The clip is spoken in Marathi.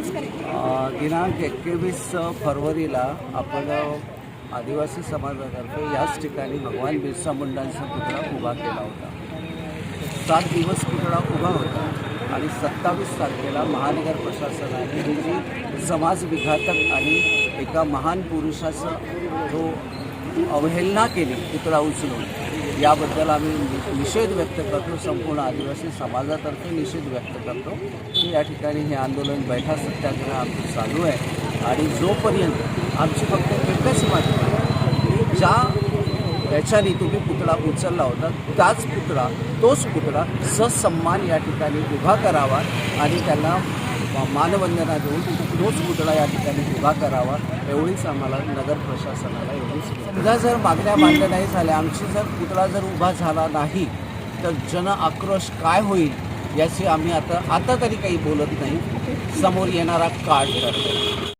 दिनांक एकवीस फरवरीला आपण आदिवासी समाजातर्फे याच ठिकाणी भगवान बिरसा मुंडांचा पुतळा उभा केला होता. सात दिवस पुतळा उभा होता आणि सत्तावीस तारखेला महानगर प्रशासनाने ही जी समाजविघातक आणि एका महान पुरुषाचं जो अवहेलना केली पुतळा उचलून याबद्दल आम्ही निषेध व्यक्त करतो. संपूर्ण आदिवासी समाजातर्फे निषेध व्यक्त करतो. की या ठिकाणी हे आंदोलन बैठा सत्याग्रह आमचं चालू आहे. आणि जोपर्यंत आमची फक्त एकच मागणी ज्या याच्याने तुम्ही पुतळा उचलला होता त्याच पुतळा तोच पुतळा ससन्मान या ठिकाणी उभा करावा आणि त्यांना मानवंदना देऊन तोच पुतळा या ठिकाणी उभा करावा एवढीच आम्हाला नगर प्रशासनाला एवढीच समजा जर मागण्या मान्य नाही झाल्या आमची जर पुतळा जर उभा झाला नाही तर जन आक्रोश काय होईल याची आम्ही आता आता तरी काही बोलत नाही. समोर येणारा काळ करतो